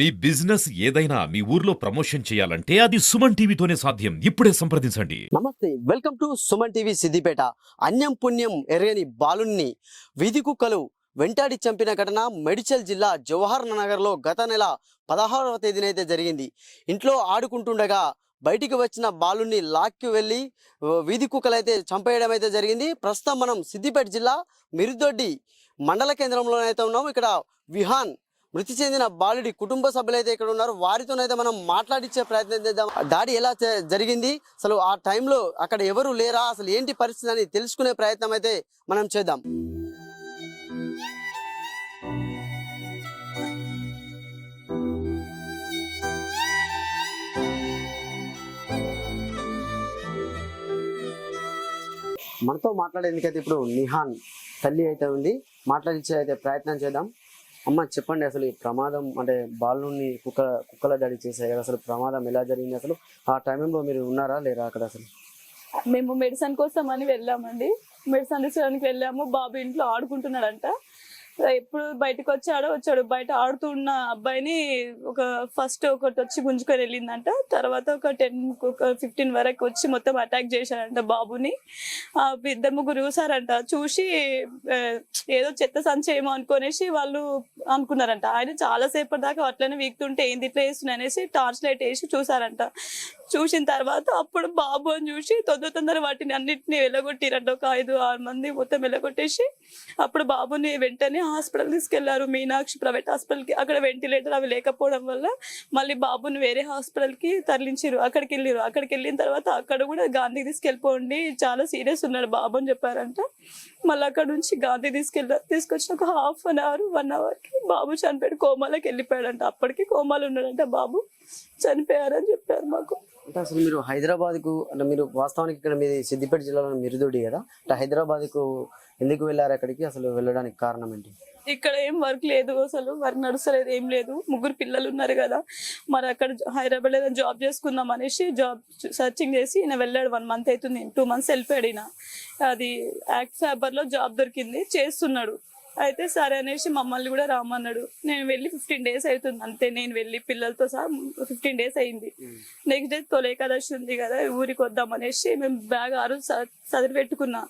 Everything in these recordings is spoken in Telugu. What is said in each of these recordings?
మీ బిజినెస్ ఏదైనా మీ ఊర్లో ప్రమోషన్ చేయాలంటే అది సుమన్ టీవీతోనే సాధ్యం. ఇప్పుడే సంప్రదించండి. నమస్తే welcome to Suman TV Siddipet. అన్యం పుణ్యం ఎరగని బాలుణ్ణి వీధి కుక్కలు వెంటాడి చంపిన ఘటన మెడిచల్ జిల్లా జవహర్ నగర్లో గత నెల పదహారవ తేదీనైతే జరిగింది. ఇంట్లో ఆడుకుంటుండగా బయటికి వచ్చిన బాలుని లాక్కి వెళ్ళి వీధి కుక్కలు అయితే చంపేయడం అయితే జరిగింది. ప్రస్తుతం మనం సిద్దిపేట జిల్లా మిరుదొడ్డి మండల కేంద్రంలోనైతే ఉన్నాం ఇక్కడ విహాన్ మృతి చెందిన బాలుడి కుటుంబ సభ్యులైతే ఇక్కడ ఉన్నారు వారితోనైతే మనం మాట్లాడించే ప్రయత్నం చేద్దాం. దాడి ఎలా జరిగింది? అసలు ఆ టైంలో అక్కడ ఎవరు లేరా? అసలు ఏంటి పరిస్థితి అని తెలుసుకునే ప్రయత్నం అయితే మనం చేద్దాం. మనతో మాట్లాడేందుకైతే ఇప్పుడు నిహాన్ తల్లి అయితే ఉంది. మాట్లాడించే అయితే ప్రయత్నం చేద్దాం. అమ్మ చెప్పండి అసలు ఈ ప్రమాదం అంటే బాలుని కుక్క కుక్కల దాడి చేశాయి కదా అసలు ప్రమాదం ఎలా జరిగింది అసలు? ఆ టైంలో మీరు ఉన్నారా లేరా అక్కడ అసలు? మేము మెడిసిన్ కోసం అని వెళ్ళామండి. మెడిసిన్ తీసుకోవడానికి వెళ్ళాము. బాబు ఇంట్లో ఆడుకుంటున్నాడంట. ఎప్పుడు బయటకు వచ్చాడో. వచ్చాడు బయట ఆడుతున్న అబ్బాయిని ఒక ఫస్ట్ ఒకటి వచ్చి గుంజుకొని వెళ్ళిందంట. తర్వాత ఒక టెన్ ఒక ఫిఫ్టీన్ వరకు వచ్చి మొత్తం అటాక్ చేశాడంట బాబుని. ఆ ఇద్దరు ముగ్గురు చూసారంట చూసి ఏదో చెత్త సంచి ఏమో అనుకునేసి వాళ్ళు అనుకున్నారంట. ఆయన చాలా సేపటి దాకా అట్లనే వీక్తుంటే ఏంది ఇట్లా వేస్తున్నాయి అనేసి టార్చ్ లైట్ వేసి చూసారంట చూసిన తర్వాత అప్పుడు బాబు అని చూసి తొందర తొందర వాటిని అన్నిటిని వెళ్ళగొట్టిరంట. ఒక ఐదు ఆరు మంది మొత్తం వెళ్ళగొట్టేసి అప్పుడు బాబుని వెంటనే హాస్పిటల్ తీసుకెళ్ళారు. మీనాక్షి ప్రైవేట్ హాస్పిటల్కి. అక్కడ వెంటిలేటర్ అవి లేకపోవడం వల్ల మళ్ళీ బాబుని వేరే హాస్పిటల్కి తరలించారు అక్కడికి వెళ్ళారు అక్కడికి వెళ్ళిన తర్వాత అక్కడ కూడా గాంధీ తీసుకెళ్ళిపోండి. చాలా సీరియస్ ఉన్నాడు బాబు అని చెప్పారంట. మళ్ళీ అక్కడ నుంచి గాంధీ తీసుకెళ్ళారు తీసుకొచ్చిన ఒక హాఫ్ అన్ అవర్ వన్ అవర్కి బాబు చనిపోయాడు. కోమాలోకి వెళ్ళిపోయాడంట. అప్పటికి కోమాలో ఉన్నాడంట బాబు. చనిపోయారని చెప్పారు మాకు. అంటే అసలు మీరు హైదరాబాద్కు అంటే మీరు వాస్తవానికి ఇక్కడ మీది సిద్దిపేట జిల్లాలో మిరుదొడి కదా? అంటే హైదరాబాద్కు ఎందుకు వెళ్ళారు అక్కడికి? అసలు వెళ్ళడానికి కారణం ఏంటి? ఇక్కడ ఏం వర్క్ లేదు అసలు వర్క్ నడుస్తలేదు ఏం లేదు. ముగ్గురు పిల్లలు ఉన్నారు కదా. మరి అక్కడ హైదరాబాద్ ఏదైనా జాబ్ చేసుకుందాం అనేసి జాబ్ సర్చింగ్ చేసి ఈయన వెళ్ళాడు. వన్ మంత్ అవుతుంది టూ మంత్స్ వెళ్ళిపోయాడు ఈయన. అది యాక్ట్ ఫ్యాబర్లో జాబ్ దొరికింది. చేస్తున్నాడు. అయితే సరే అనేసి మమ్మల్ని కూడా రామన్నాడు నేను వెళ్ళి ఫిఫ్టీన్ డేస్ అవుతుంది. అంతే నేను వెళ్ళి పిల్లలతో సహా ఫిఫ్టీన్ డేస్ అయింది. నెక్స్ట్ డే తొలి ఏకాదశి ఉంది కదా ఊరికి వద్దాం అనేసి మేము బ్యాగ్ ఆరు చదివి పెట్టుకున్నా.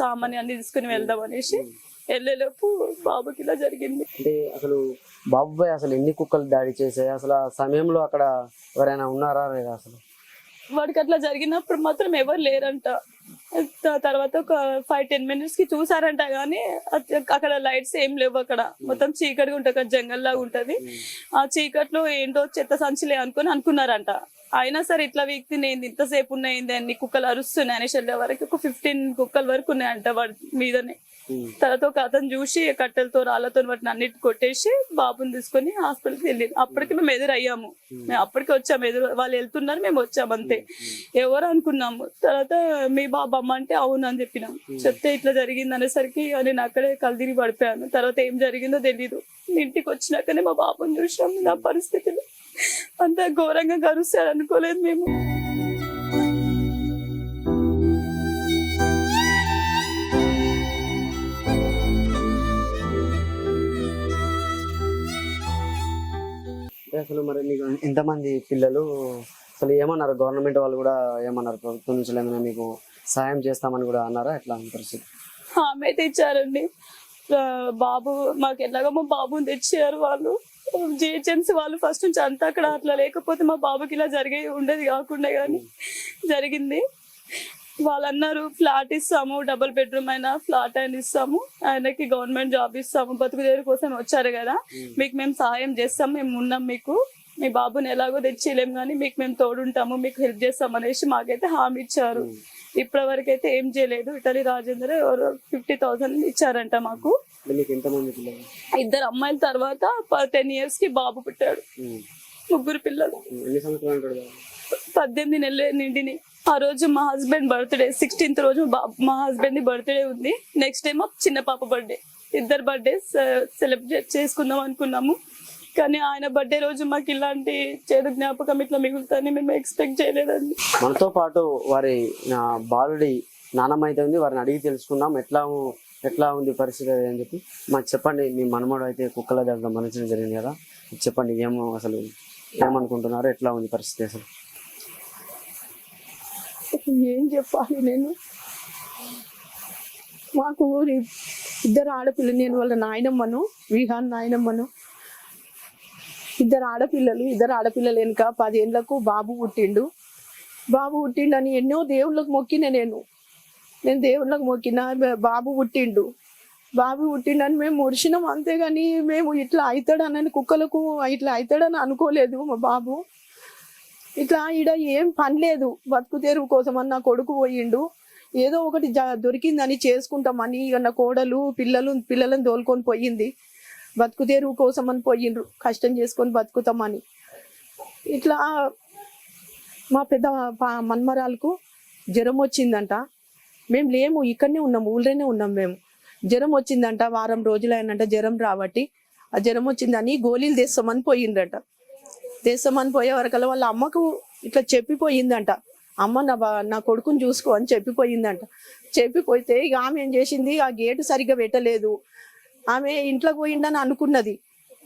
సామాన్ అన్ని తీసుకుని వెళ్దాం అనేసి వెళ్ళేలోపు బాబుకి ఇలా జరిగింది. అంటే అసలు బాబుబాయ్ అసలు ఎన్ని కుక్కలు దాడి చేశాయి? అసలు ఆ సమయంలో అక్కడ ఎవరైనా ఉన్నారా లేదా అసలు? వాడికి అట్లా జరిగినప్పుడు మాత్రం ఎవరు లేరంట. తర్వాత ఒక ఫైవ్ టెన్ మినిట్స్కి చూసారంట అత- అక్కడ లైట్స్ ఏం లేవు అక్కడ. మొత్తం చీకటిగా ఉంటుంది అక్కడ జంగల్ లాగా ఉంటది. ఆ చీకట్లో ఏంటో చెత్త సంచులే అనుకుని అనుకున్నారంట. అయినా సరే ఇట్లా వీక్తి నేను ఇంతసేపు ఉన్నాయింది అన్ని కుక్కలు అరుస్తున్నాయి అనేసి వరకు ఒక ఫిఫ్టీన్ కుక్కల వరకు ఉన్నాయంట వాడి మీదనే. తర్వాత ఒక అతను చూసి కట్టెలతో రాళ్ళతో వాటిని అన్నిటి కొట్టేసి బాబుని తీసుకొని హాస్పిటల్కి వెళ్ళింది. అప్పటికి మేము ఎదురు అయ్యాము మేము అప్పటికి వచ్చాము. ఎదురు వాళ్ళు వెళ్తున్నారు మేము వచ్చాము అంతే. ఎవరు అనుకున్నాము? తర్వాత మీ బాబు అమ్మ అంటే అవును అని చెప్పినాం. చెప్తే ఇట్లా జరిగింది అనేసరికి నేను అక్కడే కలిదిరి పడిపోయాను. తర్వాత ఏం జరిగిందో తెలీదు. ఇంటికి వచ్చినాకనే మా బాబుని చూసాము నా పరిస్థితిలో అంత ఘోరంగా కరుస్తాడు అనుకోలేదు మేము. అసలు మరి మీకు ఎంతమంది పిల్లలు అసలు ఏమన్నారు? గవర్నమెంట్ వాళ్ళు కూడా ఏమన్నారు? ప్రభుత్వం నుంచి ఏమైనా మీకు సహాయం చేస్తామని కూడా అన్నారా? ఎట్లా పరిస్థితి? ఆమె అయితే ఇచ్చారండి బాబు మాకు ఎలాగో మా బాబుని తెచ్చారు వాళ్ళు. జిహెచ్ఎంసీ వాళ్ళు ఫస్ట్ నుంచి అంతా అక్కడ అట్లా లేకపోతే మా బాబుకి ఇలా జరిగే ఉండేది కాకుండా కానీ జరిగింది. వాళ్ళు అన్నారు ఫ్లాట్ ఇస్తాము డబుల్ బెడ్రూమ్ అయినా ఫ్లాట్ అయినా ఇస్తాము ఆయనకి గవర్నమెంట్ జాబ్ ఇస్తాము బతుకుదేరు కోసం వచ్చారు కదా. మీకు మేము సహాయం చేస్తాం మేము ఉన్నాం మీకు. మీ బాబుని ఎలాగో తెచ్చిలేం కానీ మీకు మేము తోడుంటాము మీకు హెల్ప్ చేస్తాం అనేసి మాకైతే హామీ ఇచ్చారు. ఇప్పటి వరకు అయితే ఏం చేయలేదు. ఇటలీ రాజేంద్ర ఎవరో ఫిఫ్టీ థౌసండ్ ఇచ్చారంట మాకు. ఇద్దరు అమ్మాయిల తర్వాత టెన్ ఇయర్స్కి బాబు పుట్టాడు. ముగ్గురు పిల్లలు? పద్దెనిమిది నెలలు నిండిని. ఆ రోజు మా హస్బెండ్ బర్త్డే సిక్స్టీన్త్ రోజు మా బా- మా హస్బెండ్ బర్త్డే ఉంది. నెక్స్ట్ డే మా చిన్న పాప బర్త్డే. ఇద్దరు బర్త్డే సెలబ్రేట్ చేసుకుందాం అనుకున్నాము. కానీ ఆయన బర్త్డే రోజు మాకు ఇలాంటి చేదు జ్ఞాపకం ఇట్లా మిగులుతుందని మేము ఎక్స్పెక్ట్ చేయలేదండి. మనతో పాటు వారి బాలుడి నానమ్మ అయితే ఉంది. వారిని అడిగి తెలుసుకున్నాం ఎట్లా ఎట్లా ఉంది పరిస్థితి అని చెప్పి. మాకు చెప్పండి మీ మనమడు అయితే కుక్కల దగ్గర మరణించడం జరిగింది కదా. చెప్పండి ఏమో అసలు ఏమనుకుంటున్నారు? ఎట్లా ఉంది పరిస్థితి అసలు? ఏం చెప్పాలి నేను? మాకు ఊరి ఇద్దరు ఆడపిల్లలు నేను వాళ్ళ నాయనమ్మను విహాన్ నాయనమ్మను. ఇద్దరు ఆడపిల్లలు ఇద్దరు ఆడపిల్లలు వెనుక పదేళ్ళకు బాబు పుట్టిండు. బాబు పుట్టిండని ఎన్నో దేవుళ్ళకు మొక్కిన నేను. నేను దేవుళ్ళకు మొక్కిన బాబు పుట్టిండు. బాబు పుట్టిండని మేము ముడిచినాం అంతేగాని మేము ఇట్లా అవుతాడనని కుక్కలకు ఇట్లా అవుతాడని అనుకోలేదు మా బాబు. ఇట్లా ఈడ ఏం పని లేదు. బతుకు తెరువు కోసం అని నా కొడుకు పోయిండు. ఏదో ఒకటి జ- దొరికిందని చేసుకుంటామని ఇక నా కోడలు పిల్లలు పిల్లలను తోలుకొని పోయింది. బతుకు తెరువు కోసం అని పోయిండ్రు. కష్టం చేసుకొని బతుకుతామని. ఇట్లా మా పెద్ద మన్మరాలకు జ్వరం వచ్చిందంట. మేము లేము ఇక్కడనే ఉన్నాం ఊళ్ళోనే ఉన్నాం మేము. జ్వరం వచ్చిందంట వారం రోజులు అయినంట జ్వరం రాబట్టి. ఆ జ్వరం వచ్చిందని గోళీలు తెస్తామని పోయిండ్రట. దేశం పోయే వరకల్లా వాళ్ళ అమ్మకు ఇట్లా చెప్పిపోయిందంట. అమ్మ నా నా కొడుకుని చూసుకో అని చెప్పిపోయిందంట. చెప్పిపోతే ఇక ఆమె ఏం చేసింది? ఆ గేటు సరిగ్గా పెట్టలేదు. ఆమె ఇంట్లో పోయిండని అనుకున్నది.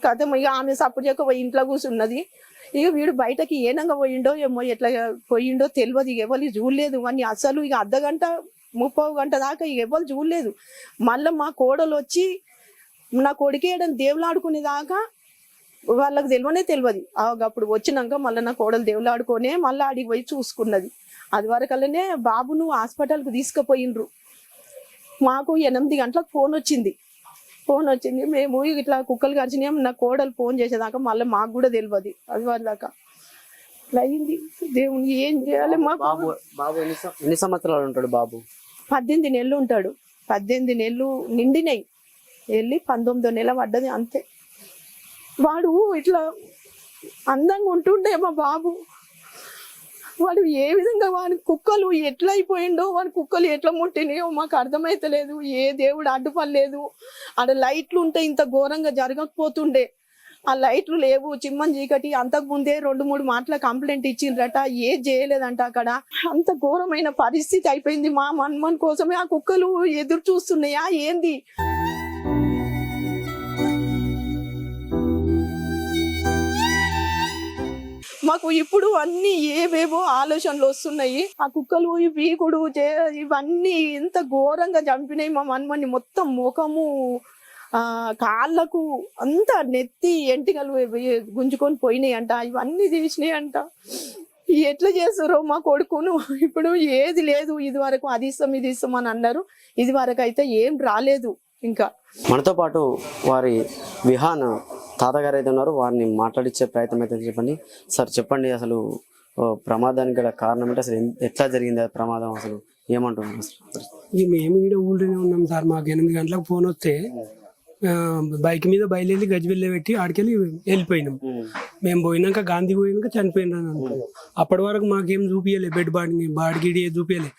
కథ ఇక ఆమె సపోర్ట్ చేయక పోయి ఇంట్లో కూర్చున్నది ఇక వీడు బయటకి ఏనంగా పోయిండో ఏమో ఎట్లా పోయిండో తెలియదు ఇక ఎవరు చూడలేదు. అని అసలు ఇక అర్ధ గంట ముప్పై గంట దాకా ఇక ఎవరు చూడలేదు. మళ్ళీ మా కోడలు వచ్చి నా కొడుకేయడం దేవులాడుకునే దాకా వాళ్ళకి తెలియనే తెలియదు. అప్పుడు వచ్చినాక మళ్ళీ నా కోడలు దేవుళ్ళు ఆడుకొనే మళ్ళీ ఆడికి పోయి చూసుకున్నది. అది వరకల్లనే బాబును హాస్పిటల్కి తీసుకుపోయినరు మాకు ఎనిమిది గంటలకు ఫోన్ వచ్చింది. ఫోన్ వచ్చింది. మేము ఇట్లా కుక్కలు కరిచినాం. నా కోడలు ఫోన్ చేసేదాకా మళ్ళీ మాకు కూడా తెలియదు. అది వాళ్ళదాకా ఇట్లా అయింది. దేవుని ఏం చేయాలి? మాకు బాబు బాబు ఎన్ని సంవత్సరాలు ఉంటాడు బాబు? పద్దెనిమిది నెలలు ఉంటాడు. పద్దెనిమిది నెలలు నిండినాయి. వెళ్ళి పంతొమ్మిదో నెల పడ్డది అంతే. వాడు ఇట్లా అందంగా ఉంటుండే మా బాబు. వాడు ఏ విధంగా వాడి కుక్కలు ఎట్లా అయిపోయిండో వాడి కుక్కలు ఎట్లా ముట్టినాయో మాకు అర్థమైతలేదు. ఏ దేవుడు అడ్డుపడలేదు. ఆడ లైట్లు ఉంటే ఇంత ఘోరంగా జరగకపోతుండే. ఆ లైట్లు లేవు. చిమ్మని చీకటి. అంతకు ముందే రెండు మూడు మాటల కంప్లైంట్ ఇచ్చిండ్రట. ఏ చేయలేదంట అక్కడ. అంత ఘోరమైన పరిస్థితి అయిపోయింది మా మన్మన్ కోసమే ఆ కుక్కలు ఎదురు చూస్తున్నాయా? ఏంది? మాకు ఇప్పుడు అన్ని ఏవేవో ఆలోచనలు వస్తున్నాయి. ఆ కుక్కలు ఈ పీకుడు చే- ఇవన్నీ ఎంత ఘోరంగా చంపినాయి మా మన్మని మొత్తం ముఖము ఆ కాళ్ళకు అంత నెత్తి ఎంటికలు గుంజుకొని పోయినాయి అంట ఇవన్నీ తీసినాయి అంట ఎట్లా చేస్తారో మా కొడుకును ఇప్పుడు ఏది లేదు. ఇది వరకు అది ఇస్తాం ఇది ఇస్తాం అని అన్నారు. ఇది వరకు అయితే ఏం రాలేదు. ఇంకా. మనతో పాటు వారి విహాన్ తాతగారు అయితే ఉన్నారు వారిని మాట్లాడించే ప్రయత్నం అయితే చెప్పండి. సార్ చెప్పండి అసలు ప్రమాదానికి గల కారణం ఏంటి? అసలు ఎట్లా జరిగింది ఆ ప్రమాదం అసలు? ఇక మేము ఈడ ఊళ్ళోనే ఉన్నాం సార్. మాకు ఎనిమిది గంటలకు ఫోన్ వస్తే బైక్ మీద బయలుదేరి గజిబిల్లి పెట్టి ఆడికెళ్ళి వెళ్ళిపోయినాం. మేము పోయినాక గాంధీ పోయినాక చనిపోయినాను అనుకున్నాం అప్పటి వరకు మాకేం చూపించలే బెడ్ బాడీని బాడిగిడి చూపించలే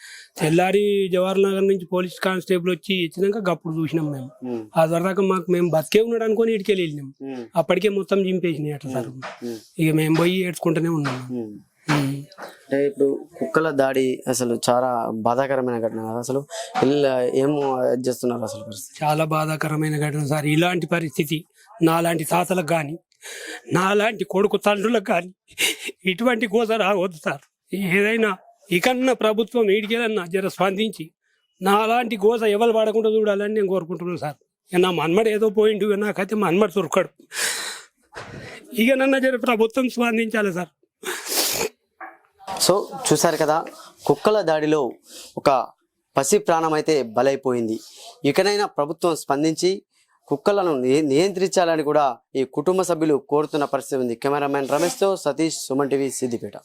తెల్లారి జవహర్ నగర్ నుంచి పోలీస్ కానిస్టేబుల్ వచ్చి ఇచ్చినాక గప్పుడు చూసినాం మేము. ఆ దాకా మాకు మేము బతికే ఉన్నాడు అనుకొని ఇటుకెళ్ళి వెళ్ళినాం. అప్పటికే మొత్తం చింపేసినాయి అట్లా సార్ ఇక మేము పోయి ఏడ్చుకుంటూనే ఉన్నాం. అంటే ఇప్పుడు కుక్కల దాడి అసలు చాలా బాధాకరమైన ఘటన కదా. అసలు ఏమో ఏం చేస్తున్నారు అసలు చాలా బాధాకరమైన ఘటన సార్. ఇలాంటి పరిస్థితి నాలాంటి తాతలకు కానీ నాలాంటి కొడుకు తండ్రులకు కానీ ఇటువంటి కోస రావద్దు సార్. ఏదైనా ఇకన్నా ప్రభుత్వం వీడికేదన్నా జర స్పందించి నాలాంటి గోస ఎవరు పడకుండా చూడాలని నేను కోరుకుంటున్నాను సార్. నా మన్మడు ఏదో పోయిండు నాకైతే మన్మడు దొరకడు ఇక నన్న జర ప్రభుత్వం స్పందించాలి సార్. సో చూసారు కదా కుక్కల దాడిలో ఒక పసి ప్రాణం అయితే బలైపోయింది. ఇకనైనా ప్రభుత్వం స్పందించి కుక్కలను నియ- నియంత్రించాలని కూడా ఈ కుటుంబ సభ్యులు కోరుతున్న పరిస్థితి ఉంది. కెమెరామెన్ రమేష్తో సతీష్ సుమన్ టీవీ సిద్దిపేట.